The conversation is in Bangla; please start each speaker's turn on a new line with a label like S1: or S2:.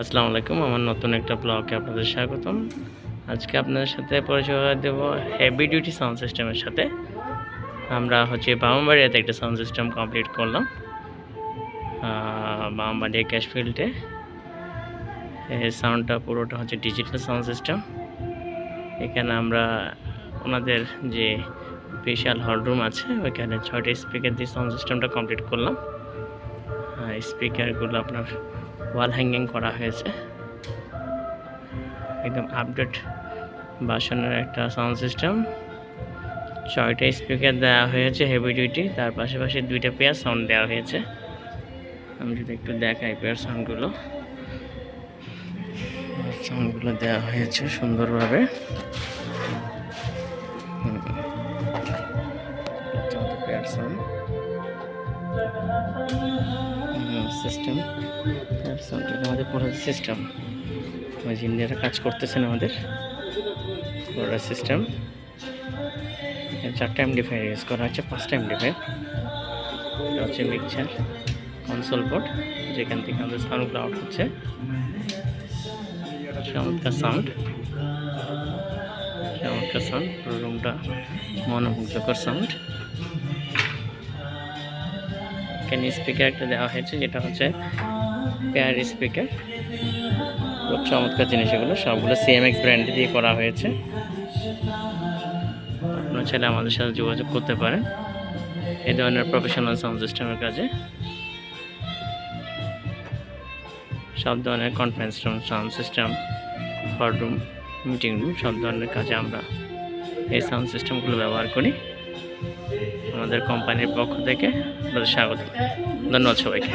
S1: আসসালামু আলাইকুম, আমার নতুন একটা ব্লগে আপনাদের স্বাগতম। আজকে আপনাদের সাথে পরিচয় দেব হেভি ডিউটি সাউন্ড সিস্টেমের সাথে। আমরা হচ্ছে বামবাড়িয়াতে একটা সাউন্ড সিস্টেম কমপ্লিট করলাম বামবাড়িয়া ক্যাশ ফিল্ডে এই সাউন্ডটা পুরোটা হচ্ছে ডিজিটাল সাউন্ড সিস্টেম এখানে আমরা ওনাদের যে স্পেশাল হলরুম আছে, ওইখানে ছয়টা স্পিকার দিয়ে সাউন্ড সিস্টেমটা কমপ্লিট করলাম। স্পিকারগুলো আপনার ওয়াল হ্যাঙ্গিং করা হয়েছে। একদম আপডেট বাসনের একটা সাউন্ড সিস্টেম ছয়টা স্পিকার দেওয়া হয়েছে হেভি ডিউটি তার পাশাপাশি দুইটা পেয়ার সাউন্ড দেওয়া হয়েছে। আমি যদি একটু দেখাই পেয়ার সাউন্ডগুলো সাউন্ডগুলো দেওয়া হয়েছে সুন্দরভাবে। পেয়ার সাউন্ড সিস্টেম আমাদের পুরো সিস্টেম ইন্ডিয়ারা কাজ করতেছেন আমাদের। পুরো সিস্টেম চারটা এমডিফাই ইউজ করা হচ্ছে পাঁচটা এমডিফাই এটা হচ্ছে মিক্সার কনসোল বোর্ড যেখান থেকে আমাদের সাউন্ডগুলো আউট হচ্ছে। চমৎকার সাউন্ড চমৎকার সাউন্ড পুরো রুমটা মনোমুগ্ধকর সাউন্ড এখানে স্পিকার একটা দেওয়া হয়েছে, যেটা হচ্ছে পেয়ার স্পিকার খুব চমৎকার জিনিস এগুলো, সবগুলো সিএমএক্স ব্র্যান্ড দিয়ে করা হয়েছে। আপনার ছেলে আমাদের সাথে যোগাযোগ করতে পারেন। এই ধরনের প্রফেশনাল সাউন্ড সিস্টেমের কাজে। সব ধরনের conference room sound system hot room meeting room সব ধরনের কাজে আমরা এই সাউন্ড সিস্টেমগুলো ব্যবহার করি। আমাদের কোম্পানির পক্ষ থেকে আপনাদের স্বাগত। ধন্যবাদ সবাইকে।